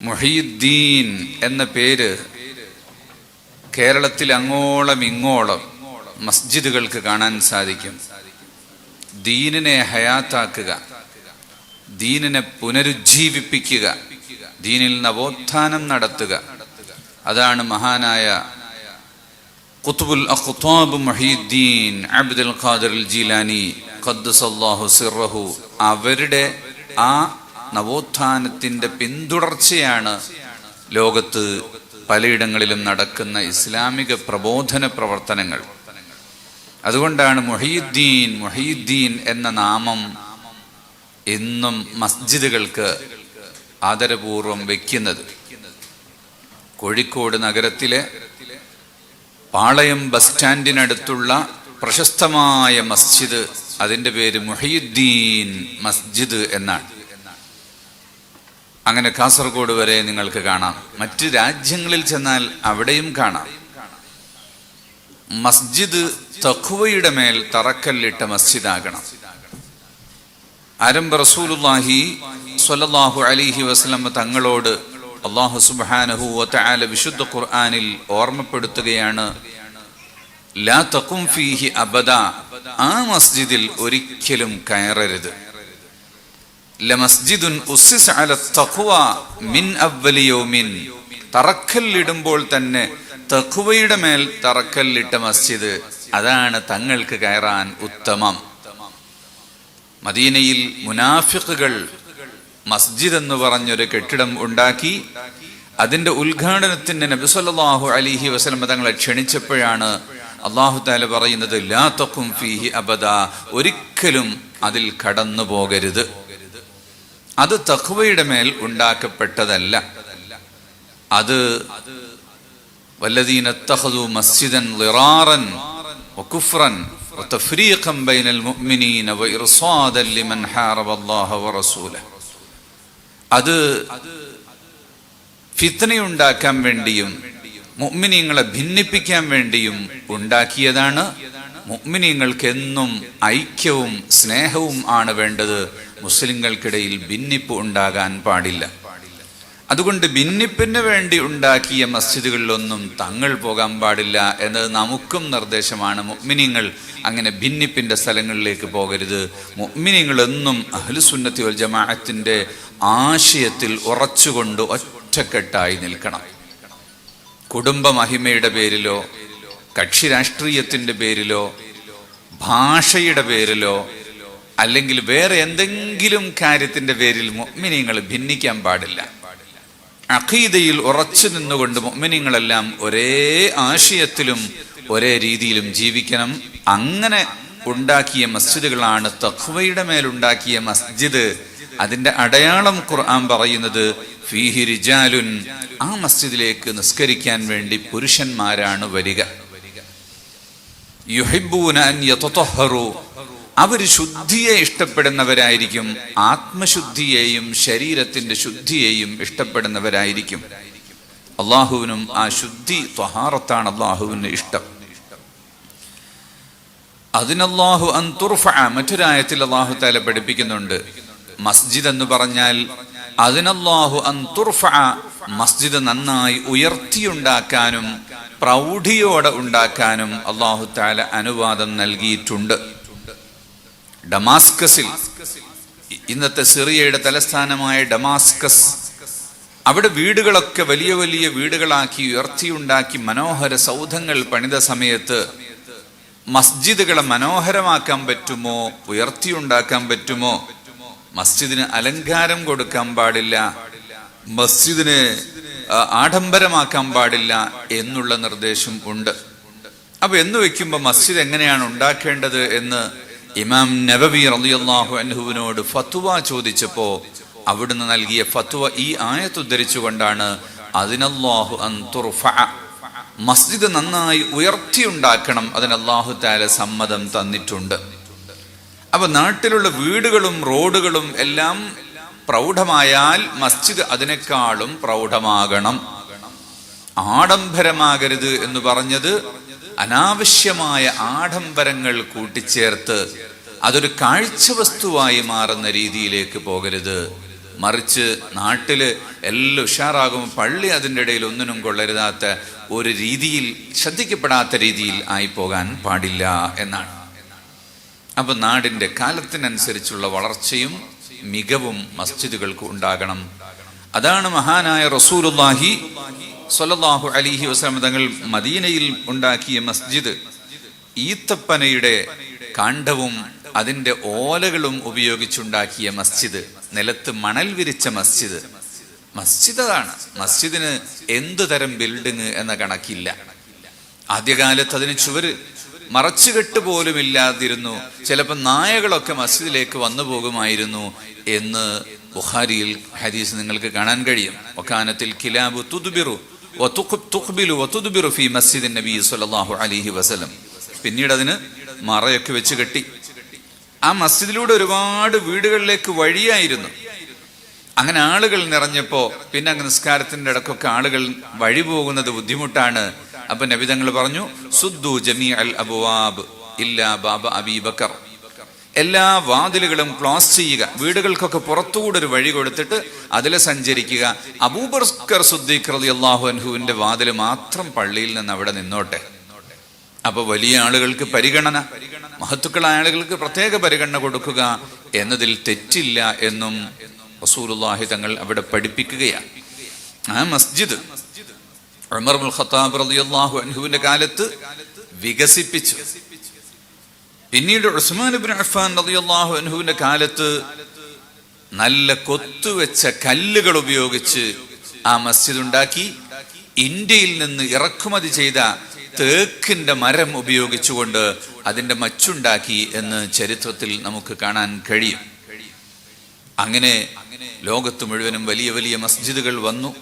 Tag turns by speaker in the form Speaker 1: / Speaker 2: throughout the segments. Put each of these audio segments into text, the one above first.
Speaker 1: മുഹീദ്ദീൻ എന്ന പേര് കേരളത്തിൽ അങ്ങോളം ഇങ്ങോളം മസ്ജിദുകൾക്ക് കാണാൻ സാധിക്കും. ദീനിനെ ഹയാത്താക്കുക ദീനിനെ പുനരുജ്ജീവിപ്പിക്കുക ദീനിൽ നവോത്ഥാനം നടത്തുക. അതാണ് മഹാനായ ഖുത്ബുൽ അഖ്താബ് മുഹീദ്ദീൻ അബ്ദുൽ ഖാദിർ ജീലാനി ഖദ്ദസല്ലാഹു സിറഹു അവരുടെ ആ നവോത്ഥാനത്തിന്റെ പിന്തുടർച്ചയാണ് ലോകത്ത് പലയിടങ്ങളിലും നടക്കുന്ന ഇസ്ലാമിക പ്രബോധന പ്രവർത്തനങ്ങൾ. അതുകൊണ്ടാണ് മൊഹീദ്ദീൻ മൊഹീദ്ദീൻ എന്ന നാമം എന്നും മസ്ജിദുകൾക്ക് ആദരപൂർവം വയ്ക്കുന്നത് കോഴിക്കോട് നഗരത്തിലെ പാളയം ബസ് സ്റ്റാൻഡിനടുത്തുള്ള പ്രശസ്തമായ മസ്ജിദ് അതിന്റെ പേര് മുഹീദ്ദീൻ മസ്ജിദ് എന്നാണ്. അങ്ങനെ കാസർഗോഡ് വരെ നിങ്ങൾക്ക് കാണാം. മറ്റ് രാജ്യങ്ങളിൽ ചെന്നാൽ അവിടെയും കാണാം. മസ്ജിദ് തഖുവയുടെ മേൽ തറക്കല്ലിട്ട മസ്ജിദാകണം. അരംബ് റസൂലുല്ലാഹി സ്വല്ലല്ലാഹു അലൈഹി വസല്ലം തങ്ങളോട് അള്ളാഹു സുബ്ഹാനഹു വതആല വിശുദ്ധ ഖുർആനിൽ ഓർമ്മപ്പെടുത്തുകയാണ് ലാ തഖും ഫീഹി അബദ. ആ മസ്ജിദിൽ ഒരിക്കലും കയറരുത്. ലമസ്ജിദുൻ മിൻ തറക്കല്ലിടുമ്പോൾ തന്നെ തഖ്വയുടെ മേൽ തറക്കല്ലിട്ട മസ്ജിദ്. അതാണ് തങ്ങൾക്ക് കയറാൻ ഉത്തമം. മദീനയിൽ മുനാഫിഖുകൾ മസ്ജിദ് എന്ന് പറഞ്ഞൊരു കെട്ടിടം ഉണ്ടാക്കി. അതിന്റെ ഉദ്ഘാടനത്തിന് നബിസ്വല്ലാഹു അലിഹി വസ്ലം തങ്ങളെ ക്ഷണിച്ചപ്പോഴാണ് അള്ളാഹു താല പറയുന്നത് ലാ തഖും ഫീഹി അബദ. ഒരിക്കലും അതിൽ കടന്നു പോകരുത് അത് തഖ്വയുടെ മേൽ ഉണ്ടാക്കപ്പെട്ടതല്ല അത് വല്ലദീന തഖദു മസ്ജിദൻ ളിറാറൻ വകുഫ്റൻ وتفريقا بين المؤمنين وإرصادا لمن حارب الله ورسوله അത് ഫിത്തനയുണ്ടാക്കാൻ വേണ്ടിയും മുഅ്മിനീങ്ങളെ ഭിന്നിപ്പിക്കാൻ വേണ്ടിയും ഉണ്ടാക്കിയതാണ് മുഅ്മിനീങ്ങൾക്ക് എന്നും ഐക്യവും സ്നേഹവും ആണ് വേണ്ടത് മുസ്ലിങ്ങൾക്കിടയിൽ ഭിന്നിപ്പ് ഉണ്ടാകാൻ പാടില്ല. അതുകൊണ്ട് ഭിന്നിപ്പിന് വേണ്ടി ഉണ്ടാക്കിയ മസ്ജിദുകളിലൊന്നും തങ്ങൾ പോകാൻ പാടില്ല എന്നത് നമുക്കും നിർദ്ദേശമാണ്. മുഅ്മിനീങ്ങൾ അങ്ങനെ ഭിന്നിപ്പിന്റെ സ്ഥലങ്ങളിലേക്ക് പോകരുത്. മുഅ്മിനീങ്ങൾ എന്നും അഹ്ലുസുന്നത്തി വൽ ജമാഅത്തിന്റെ ആശയത്തിൽ ഉറച്ചുകൊണ്ട് ഒറ്റക്കെട്ടായി നിൽക്കണം. കുടുംബ മഹിമയുടെ പേരിലോ കക്ഷി രാഷ്ട്രീയത്തിന്റെ പേരിലോ ഭാഷയുടെ പേരിലോ അല്ലെങ്കിൽ വേറെ എന്തെങ്കിലും കാര്യത്തിന്റെ പേരിൽ മുഅ്മിനീങ്ങൾ ഭിന്നിക്കാൻ പാടില്ല. അഖീദയിൽ ഉറച്ചു നിന്നുകൊണ്ട് മുഅ്മിനീങ്ങളെല്ലാം ഒരേ ആശയത്തിലും ഒരേ രീതിയിലും ജീവിക്കണം. അങ്ങനെ ഉണ്ടാക്കിയ മസ്ജിദുകളാണ് തഖ്വയുടെ മേലുണ്ടാക്കിയ മസ്ജിദ്. അതിന്റെ അടയാളം ഖുർആൻ പറയുന്നത് ഫീഹി റിജാലുൻ ആ മസ്ജിദിലേക്ക് നിസ്കരിക്കാൻ വേണ്ടി പുരുഷന്മാരാണ് വരിക. യുഹിബൂന അവർ ശുദ്ധിയെ ഇഷ്ടപ്പെടുന്നവരായിരിക്കും ആത്മശുദ്ധിയെയും ശരീരത്തിന്റെ ശുദ്ധിയെയും ഇഷ്ടപ്പെടുന്നവരായിരിക്കും. അള്ളാഹുവിനും ആ ശുദ്ധി ത്വഹാറത്താണ് അള്ളാഹുവിന് ഇഷ്ടം. അതിനല്ലാഹു അന്തുർഫ മറ്റൊരായത്തിൽ അള്ളാഹു താല പഠിപ്പിക്കുന്നുണ്ട്. മസ്ജിദ് എന്ന് പറഞ്ഞാൽ അതിനല്ലാഹു അന്തുർഫ മസ്ജിദ് നന്നായി ഉയർത്തിയുണ്ടാക്കാനും പ്രൗഢിയോടെ ഉണ്ടാക്കാനും അള്ളാഹു താല അനുവാദം നൽകിയിട്ടുണ്ട്. ഡമാസ്കസിൽ ഇന്നത്തെ സിറിയയുടെ തലസ്ഥാനമായ ഡമാസ്കസ് അവിടെ വീടുകളൊക്കെ വലിയ വലിയ വീടുകളാക്കി ഉയർത്തിയുണ്ടാക്കി മനോഹര സൗധങ്ങൾ പണിത സമയത്ത് മസ്ജിദുകളെ മനോഹരമാക്കാൻ പറ്റുമോ ഉയർത്തിയുണ്ടാക്കാൻ പറ്റുമോ മസ്ജിദിന് അലങ്കാരം കൊടുക്കാൻ പാടില്ല മസ്ജിദിന് ആഡംബരമാക്കാൻ പാടില്ല എന്നുള്ള നിർദ്ദേശം ഉണ്ട്. അപ്പൊ എന്ന് വെക്കുമ്പോൾ മസ്ജിദ് എങ്ങനെയാണ് ഉണ്ടാക്കേണ്ടത് എന്ന് ഇമാം നബബി റളിയല്ലാഹു അൻഹുവിനോട് ഫത്വ ചോദിച്ചപ്പോ അവിടുന്ന് നൽകിയ ഫത്വ ഈ ആയത്ത് ഉദ്ധരിച്ചുകൊണ്ടാണ് അതിനല്ലാഹു അൻ തുർഫ മസ്ജിദ് നന്നായി ഉയർത്തിയുണ്ടാക്കണം അതിന് അള്ളാഹു താല സമ്മതം തന്നിട്ടുണ്ട്. അപ്പൊ നാട്ടിലുള്ള വീടുകളും റോഡുകളും എല്ലാം പ്രൗഢമായാൽ മസ്ജിദ് അതിനേക്കാളും പ്രൗഢമാകണം. ആഡംബരമാകരുത് എന്ന് പറഞ്ഞത് അനാവശ്യമായ ആഡംബരങ്ങൾ കൂട്ടിച്ചേർത്ത് അതൊരു കാഴ്ച വസ്തുവായി മാറുന്ന രീതിയിലേക്ക് പോകരുത്. മറിച്ച് നാട്ടിൽ എല്ലാം ഉഷാറാകും. പള്ളി അതിന്റെ ഇടയിൽ ഒന്നിനും കൊള്ളരുതാത്ത ഒരു രീതിയിൽ ശ്രദ്ധിക്കപ്പെടാത്ത രീതിയിൽ ആയി പോകാൻ പാടില്ല എന്നാണ്. അപ്പൊ നാടിന്റെ കാലത്തിനനുസരിച്ചുള്ള വളർച്ചയും മികവും മസ്ജിദുകൾക്ക് ഉണ്ടാകണം. അതാണ് മഹാനായ റസൂലുല്ലാഹി സൊല്ലാഹു അലിഹി വസ്ലം തങ്ങൾ മദീനയിൽ ഉണ്ടാക്കിയ മസ്ജിദ്. ഈത്തപ്പനയുടെ കാണ്ഡവും അതിന്റെ ഓലകളും ഉപയോഗിച്ചുണ്ടാക്കിയ മസ്ജിദ് നിലത്ത് മണൽ വിരിച്ച മസ്ജിദ്. മസ്ജിദ് അതാണ്. മസ്ജിദിന് എന്തു തരം ബിൽഡിങ് എന്ന കണക്കില്ല. ആദ്യകാലത്ത് അതിന് ചുവര് മറച്ചുകെട്ട് പോലും ഇല്ലാതിരുന്നു ചിലപ്പോൾ നായകളൊക്കെ മസ്ജിദിലേക്ക് വന്നു പോകുമായിരുന്നു എന്ന് ബുഹാരിയിൽ ഹദീസ് നിങ്ങൾക്ക് കാണാൻ കഴിയും. ഒക്കാനത്തിൽ കിലാബു തുതുബിറു തുഖ്ബിലു തുതുബിറു ഫി മസ്ജിദ് നബി സല്ലല്ലാഹു അലൈഹി വസല്ലം. പിന്നീട് അതിന് മറയൊക്കെ വെച്ച് കെട്ടി. ആ മസ്ജിദിലൂടെ ഒരുപാട് വീടുകളിലേക്ക് വഴിയായിരുന്നു. അങ്ങനെ ആളുകൾ നിറഞ്ഞപ്പോ പിന്നെ അങ്ങ് നിസ്കാരത്തിന്റെ ഇടക്കൊക്കെ ആളുകൾ വഴി പോകുന്നത് ബുദ്ധിമുട്ടാണ്. അപ്പൊ നബിതങ്ങൾ പറഞ്ഞു സുദ്ദു ജമീ അൽ അബുവാബ് ഇല്ല ബാബ അബീബക്കർ എല്ലാ വാതിലുകളും ക്ലോസ് ചെയ്യുക വീടുകൾക്കൊക്കെ പുറത്തുകൂടെ ഒരു വഴി കൊടുത്തിട്ട് അതിൽ സഞ്ചരിക്കുക. അബൂബർക്കർ സുദ്ദീഖ് റതി അള്ളാഹു അൻഹുവിന്റെ വാതിൽ മാത്രം പള്ളിയിൽ നിന്ന് അവിടെ നിന്നോട്ടെ. അപ്പൊ വലിയ ആളുകൾക്ക് പരിഗണന മഹത്തുക്കളായ ആളുകൾക്ക് പ്രത്യേക പരിഗണന കൊടുക്കുക എന്നതിൽ തെറ്റില്ല എന്നും റസൂലുള്ളാഹി തങ്ങൾ അവിടെ പഠിപ്പിക്കുകയാണ്. ആ മസ്ജിദ് ഉമർ ബിൻ ഖത്താബ് റളിയല്ലാഹു കാലത്ത് വികസിപ്പിച്ചു. പിന്നീട് ഉസ്മാൻ ബിൻ അഫ്ഫാൻ റളിയല്ലാഹു അൻഹുവിന്റെ കാലത്ത് നല്ല കൊത്തുവെച്ച കല്ലുകൾ ഉപയോഗിച്ച് ആ മസ്ജിദ് ഉണ്ടാക്കി ഇന്ത്യയിൽ നിന്ന് ഇറക്കുമതി ചെയ്ത തേക്കിന്റെ മരം ഉപയോഗിച്ചുകൊണ്ട് അതിന്റെ മച്ചുണ്ടാക്കി എന്ന് ചരിത്രത്തിൽ നമുക്ക് കാണാൻ കഴിയും. അങ്ങനെ ലോകത്ത് മുഴുവനും വലിയ വലിയ മസ്ജിദുകൾ വന്നു.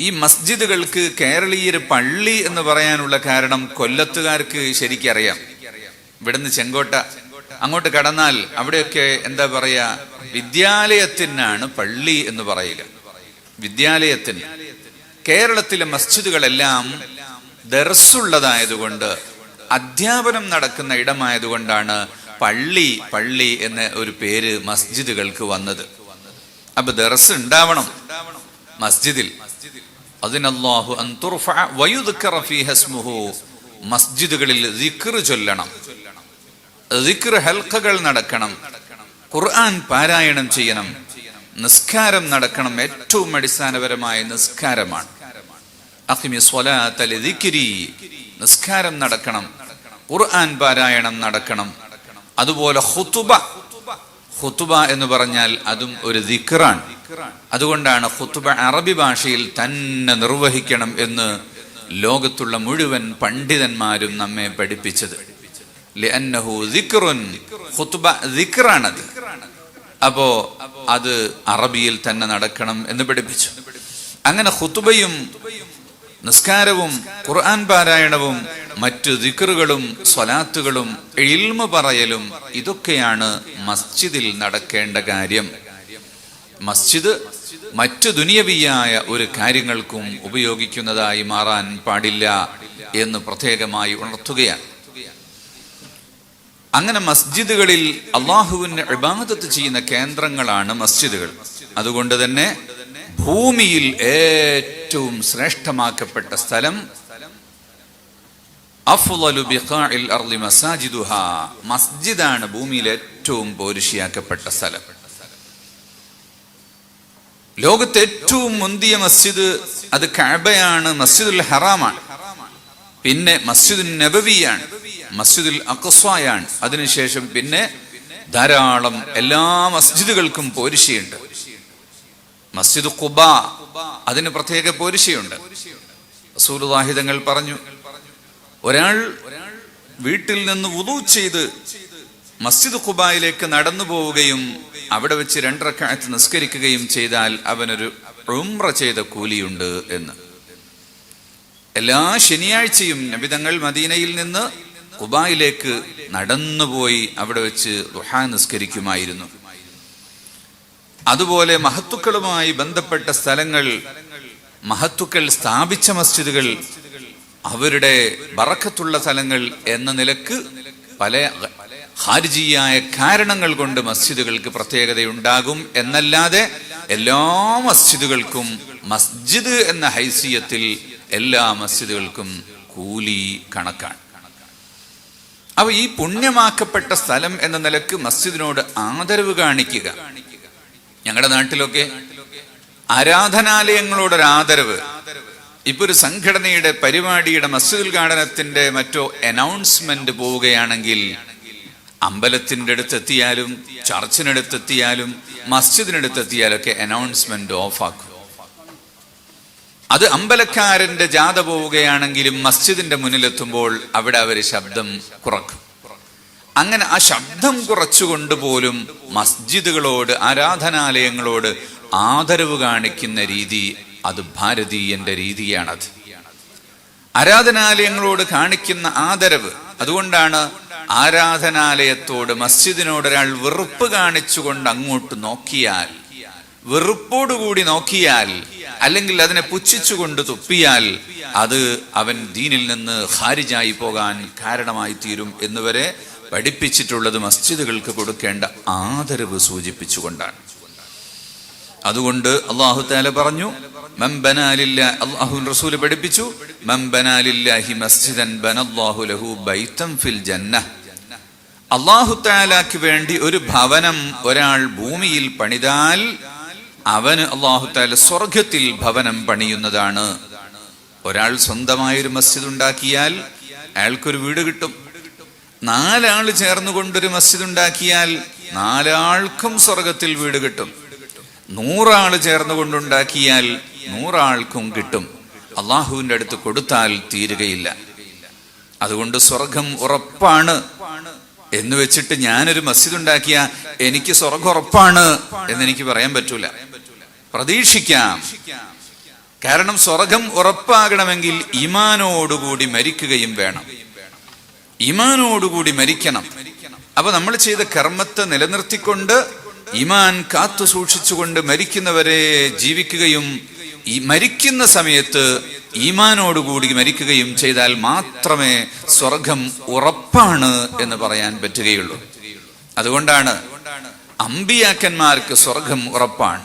Speaker 1: ഈ മസ്ജിദുകൾക്ക് കേരളീയർ പള്ളി എന്ന് പറയാനുള്ള കാരണം കൊല്ലത്തുകാർക്ക് ശരിക്കറിയാം. ഇവിടുന്ന് ചെങ്കോട്ട അങ്ങോട്ട് കടന്നാൽ അവിടെയൊക്കെ എന്താ പറയാ വിദ്യാലയത്തിനാണ് പള്ളി എന്ന് പറയുക. വിദ്യാലയത്തിന്. കേരളത്തിലെ മസ്ജിദുകളെല്ലാം ദർസുള്ളതായതുകൊണ്ട് അധ്യാപനം നടക്കുന്ന ഇടമായതുകൊണ്ടാണ് പള്ളി പള്ളി എന്ന ഒരു പേര് മസ്ജിദുകൾക്ക് വന്നത്. അപ്പൊ ദർസ് ഉണ്ടാവണം മസ്ജിദിൽ. അതിനല്ലാഹു മസ്ജിദുകളിൽ ചൊല്ലണം. ഹൽഖകൾ നടക്കണം. ഖുർആൻ പാരായണം ചെയ്യണം. നിസ്കാരം നടക്കണം. ഏറ്റവും അടിസ്ഥാനപരമായ നിസ്കാരമാണ്. നിസ്കാരം നടക്കണം. ഖുർആൻ പാരായണം നടക്കണം. അതുപോലെ ഹുതുബ ഹുത്തുബ എന്ന് പറഞ്ഞാൽ അതും ഒരു ദിക്റാണ്. അതുകൊണ്ടാണ് ഹുത്തുബ അറബി ഭാഷയിൽ തന്നെ നിർവഹിക്കണം എന്ന് ലോകത്തുള്ള മുഴുവൻ പണ്ഡിതന്മാരും നമ്മെ പഠിപ്പിച്ചത്. ഹുത്തുബ ദിക്റാണത്. അപ്പോ അത് അറബിയിൽ തന്നെ നടക്കണം എന്ന് പഠിപ്പിച്ചു. അങ്ങനെ ഹുത്തുബയും നിസ്കാരവും ഖുർആൻ പാരായണവും മറ്റു ദിക്കറുകളും സ്വലാത്തുകളും എഴിൽമ പറയലും ഇതൊക്കെയാണ് മസ്ജിദിൽ നടക്കേണ്ട കാര്യം. മസ്ജിദ് മറ്റു ദുനിയവിയായ ഒരു കാര്യങ്ങൾക്കും ഉപയോഗിക്കുന്നതായി മാറാൻ പാടില്ല എന്ന് പ്രത്യേകമായി ഉണർത്തുകയാണ്. അങ്ങനെ മസ്ജിദുകളിൽ അള്ളാഹുവിന് ഇബാദത്ത് ചെയ്യുന്ന കേന്ദ്രങ്ങളാണ് മസ്ജിദുകൾ. അതുകൊണ്ട് തന്നെ ഭൂമിയിൽ ഏറ്റവും ശ്രേഷ്ഠമാക്കപ്പെട്ട സ്ഥലം മസ്ജിദാണ് ഭൂമിയിൽ ഏറ്റവും പോരിഷിയാക്കപ്പെട്ട സ്ഥലം. ലോകത്തെ ഏറ്റവും മുന്തിയ മസ്ജിദ് അത് കഴബയാണ് മസ്ജിദുൽ ഹറാമാണ്. പിന്നെ മസ്ജിദുൽ നബവിയാണ് മസ്ജിദുൽ അക്സ്വായാണ് അതിനുശേഷം പിന്നെ ധാരാളം എല്ലാ മസ്ജിദുകൾക്കും പോരിശയുണ്ട് മസ്ജിദ് കുബ അതിന് പ്രത്യേക പോരിശയുണ്ട്. സൂലുവാഹിതങ്ങൾ പറഞ്ഞു ഒരാൾ വീട്ടിൽ നിന്ന് ഉദു ചെയ്ത് മസ്ജിദ് കുബായിലേക്ക് നടന്നു പോവുകയും അവിടെ വെച്ച് രണ്ടരക്കാലത്ത് നിസ്കരിക്കുകയും ചെയ്താൽ അവനൊരു ഉംറ ചെയ്ത കൂലിയുണ്ട് എന്ന്. എല്ലാ ശനിയാഴ്ചയും നബിതങ്ങൾ മദീനയിൽ നിന്ന് കുബായിലേക്ക് നടന്നുപോയി അവിടെ വെച്ച് ദുഹാ നിസ്കരിക്കുമായിരുന്നു. അതുപോലെ മഹത്തുക്കളുമായി ബന്ധപ്പെട്ട സ്ഥലങ്ങൾ മഹത്തുക്കൾ സ്ഥാപിച്ച മസ്ജിദുകൾ അവരുടെ ബറക്കത്തുള്ള സ്ഥലങ്ങൾ എന്ന നിലയ്ക്ക് പല ഹാരിജിയായ കാരണങ്ങൾ കൊണ്ട് മസ്ജിദുകൾക്ക് പ്രത്യേകതയുണ്ടാകും. എന്നല്ലാതെ എല്ലാ മസ്ജിദുകൾക്കും മസ്ജിദ് എന്ന ഹൈസിയത്തിൽ എല്ലാ മസ്ജിദുകൾക്കും കൂലി കണക്കാണ്. അപ്പൊ ഈ പുണ്യമാക്കപ്പെട്ട സ്ഥലം എന്ന നിലയ്ക്ക് മസ്ജിദിനോട് ആദരവ് കാണിക്കുക. ഞങ്ങളുടെ നാട്ടിലൊക്കെ ആരാധനാലയങ്ങളോടൊരു ആദരവ് ഇപ്പൊ ഒരു സംഘടനയുടെ പരിപാടിയുടെ മസ്ജിദ് ഉദ്ഘാടനത്തിന്റെ മറ്റോ അനൗൺസ്മെന്റ് പോവുകയാണെങ്കിൽ അമ്പലത്തിന്റെ അടുത്തെത്തിയാലും ചർച്ചിനടുത്തെത്തിയാലും മസ്ജിദിനടുത്തെത്തിയാലൊക്കെ അനൗൺസ്മെന്റ് ഓഫാക്കും. അത് അമ്പലക്കാരന്റെ ജാഥ പോവുകയാണെങ്കിലും മസ്ജിദിന്റെ മുന്നിലെത്തുമ്പോൾ അവിടെ അവർ ശബ്ദം കുറക്കും. അങ്ങനെ ആ ശബ്ദം കുറച്ചുകൊണ്ട് പോലും മസ്ജിദുകളോട് ആരാധനാലയങ്ങളോട് ആദരവ് കാണിക്കുന്ന രീതി അത് ഭാരതീയന്റെ രീതിയാണത്. ആരാധനാലയങ്ങളോട് കാണിക്കുന്ന ആദരവ് അതുകൊണ്ടാണ് ആരാധനാലയത്തോട് മസ്ജിദിനോട് ഒരാൾ വെറുപ്പ് കാണിച്ചുകൊണ്ട് അങ്ങോട്ട് നോക്കിയാൽ വെറുപ്പോടുകൂടി നോക്കിയാൽ അല്ലെങ്കിൽ അതിനെ പുച്ഛിച്ചുകൊണ്ട് തുപ്പിയാൽ അത് അവൻ ദീനിൽ നിന്ന് ഹാരിജായി പോകാൻ കാരണമായി തീരും എന്നുവരെ പഠിപ്പിച്ചിട്ടുള്ളത് മസ്ജിദുകൾക്ക് കൊടുക്കേണ്ട ആദരവ് സൂചിപ്പിച്ചുകൊണ്ടാണ്. അതുകൊണ്ട് അള്ളാഹു താല പറഞ്ഞു മംബനാലില്ല അള്ളാഹു റസൂൽ പഠിപ്പിച്ചു മംബനാലില്ലാഹി മസ്ജിദൻ ലഹു ഫിൽ വേണ്ടി ഒരു ഭവനം ഒരാൾ ഭൂമിയിൽ പണിതാൽ അവന് അള്ളാഹു താല സ്വർഗത്തിൽ ഭവനം പണിയുന്നതാണ്. ഒരാൾ സ്വന്തമായൊരു മസ്ജിദ് ഉണ്ടാക്കിയാൽ അയാൾക്കൊരു വീട് കിട്ടും. നാലാൾ ചേർന്നുകൊണ്ടൊരു മസ്ജിദ് ഉണ്ടാക്കിയാൽ നാലാൾക്കും സ്വർഗത്തിൽ വീട് കിട്ടും. നൂറാൾ ചേർന്നുകൊണ്ടുണ്ടാക്കിയാൽ നൂറാൾക്കും കിട്ടും. അള്ളാഹുവിന്റെ അടുത്ത് കൊടുത്താൽ തീരുകയില്ല. അതുകൊണ്ട് സ്വർഗം ഉറപ്പാണ് എന്ന് വെച്ചിട്ട് ഞാനൊരു മസ്ജിദ് ഉണ്ടാക്കിയ എനിക്ക് സ്വർഗം ഉറപ്പാണ് എന്ന് എനിക്ക് പറയാൻ പറ്റൂല. പ്രതീക്ഷിക്കാം. കാരണം സ്വർഗം ഉറപ്പാകണമെങ്കിൽ ഇമാനോടുകൂടി മരിക്കുകയും വേണം. ഇമാനോടുകൂടി മരിക്കണം. അപ്പൊ നമ്മൾ ചെയ്ത കർമ്മത്തെ നിലനിർത്തിക്കൊണ്ട് ഇമാൻ കാത്തു സൂക്ഷിച്ചുകൊണ്ട് മരിക്കുന്നവരെ ജീവിക്കുകയും ഈ മരിക്കുന്ന സമയത്ത് ഈമാനോടുകൂടി മരിക്കുകയും ചെയ്താൽ മാത്രമേ സ്വർഗം ഉറപ്പാണ് എന്ന് പറയാൻ പറ്റുകയുള്ളൂ. അതുകൊണ്ടാണ് അമ്പിയാക്കന്മാർക്ക് സ്വർഗം ഉറപ്പാണ്.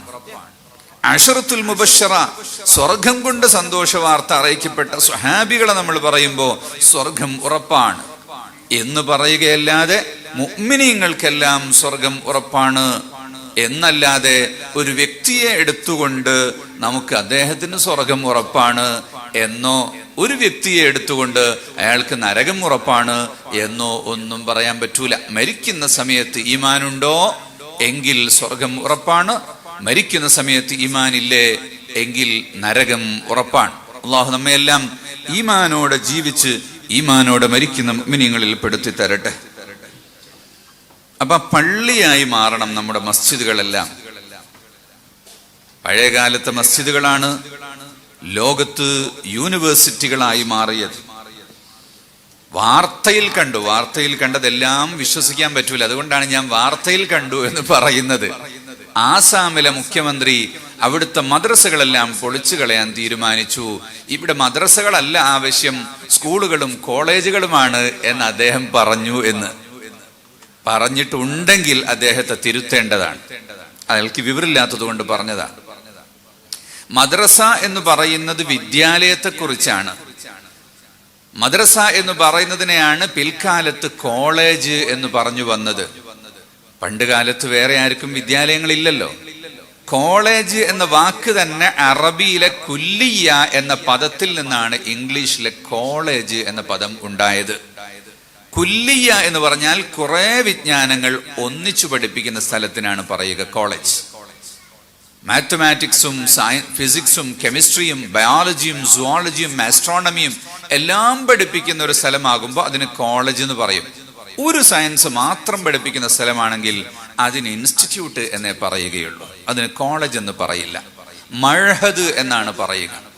Speaker 1: അഷറത്തുൽ മുബഷറ സ്വർഗം കൊണ്ട് സന്തോഷ വാർത്ത അറിയിക്കപ്പെട്ട സ്വഹാബികളെ നമ്മൾ പറയുമ്പോൾ സ്വർഗം ഉറപ്പാണ്. എന്ന് പറയുകയല്ലാതെ മുഗ്മിനീങ്ങൾക്കെല്ലാം സ്വർഗം ഉറപ്പാണ് എന്നല്ലാതെ ഒരു വ്യക്തിയെ എടുത്തുകൊണ്ട് നമുക്ക് അദ്ദേഹത്തിന് സ്വർഗം ഉറപ്പാണ് എന്നോ ഒരു വ്യക്തിയെ എടുത്തുകൊണ്ട് അയാൾക്ക് നരകം ഉറപ്പാണ് എന്നോ ഒന്നും പറയാൻ പറ്റൂല. മരിക്കുന്ന സമയത്ത് ഈമാനുണ്ടോ? എങ്കിൽ സ്വർഗം ഉറപ്പാണ്. മരിക്കുന്ന സമയത്ത് ഈമാനില്ലേ? എങ്കിൽ നരകം ഉറപ്പാണ്. അള്ളാഹു നമ്മയെല്ലാം ഈമാനോടെ ജീവിച്ച് ഈമാനോടെ മരിക്കുന്ന മിനിങ്ങളിൽ പെടുത്തി തരട്ടെ അപ്പൊ പള്ളിയായി മാറണം നമ്മുടെ മസ്ജിദുകളെല്ലാം. പഴയകാലത്തെ മസ്ജിദുകളാണ് ലോകത്ത് യൂണിവേഴ്സിറ്റികളായി മാറിയത്. വാർത്തയിൽ കണ്ടു വാർത്തയിൽ കണ്ടതെല്ലാം വിശ്വസിക്കാൻ പറ്റൂല. അതുകൊണ്ടാണ് ഞാൻ വാർത്തയിൽ കണ്ടു എന്ന് പറയുന്നത്. ആസാമിലെ മുഖ്യമന്ത്രി അവിടുത്തെ മദ്രസകളെല്ലാം പൊളിച്ചു കളയാൻ തീരുമാനിച്ചു. ഇവിടെ മദ്രസകളല്ല ആവശ്യം സ്കൂളുകളും കോളേജുകളുമാണ് എന്ന് അദ്ദേഹം പറഞ്ഞു എന്ന്. പറഞ്ഞിട്ടുണ്ടെങ്കിൽ അദ്ദേഹത്തെ തിരുത്തേണ്ടതാണ്. അയാൾക്ക് വിവരമില്ലാത്തത് കൊണ്ട് പറഞ്ഞതാ. മദ്രസ എന്ന് പറയുന്നത് വിദ്യാലയത്തെ കുറിച്ചാണ് മദ്രസ എന്ന് പറയുന്നതിനെയാണ് പിൽക്കാലത്ത് കോളേജ് എന്ന് പറഞ്ഞു വന്നത്. പണ്ട് കാലത്ത് വേറെ ആർക്കും വിദ്യാലയങ്ങളില്ലല്ലോ. കോളേജ് എന്ന വാക്ക് തന്നെ അറബിയിലെ കുല്ലിയ എന്ന പദത്തിൽ നിന്നാണ് ഇംഗ്ലീഷിലെ കോളേജ് എന്ന പദം ഉണ്ടായത്. കുല്ലിയ എന്ന് പറഞ്ഞാൽ കുറെ വിജ്ഞാനങ്ങൾ ഒന്നിച്ചു പഠിപ്പിക്കുന്ന സ്ഥലത്തിനാണ് പറയുക കോളേജ്. മാത്തമാറ്റിക്സും ഫിസിക്സും കെമിസ്ട്രിയും ബയോളജിയും സുവോളജിയും ആസ്ട്രോണമിയും എല്ലാം പഠിപ്പിക്കുന്ന ഒരു സ്ഥലമാകുമ്പോൾ അതിന് കോളേജ് എന്ന് പറയും. ഒരു സയൻസ് മാത്രം പഠിപ്പിക്കുന്ന സ്ഥലമാണെങ്കിൽ അതിന് ഇൻസ്റ്റിറ്റ്യൂട്ട് എന്നേ പറയുകയുള്ളൂ. അതിന് കോളേജ് എന്ന് പറയില്ല. മഴഹദ് എന്നാണ് പറയുക.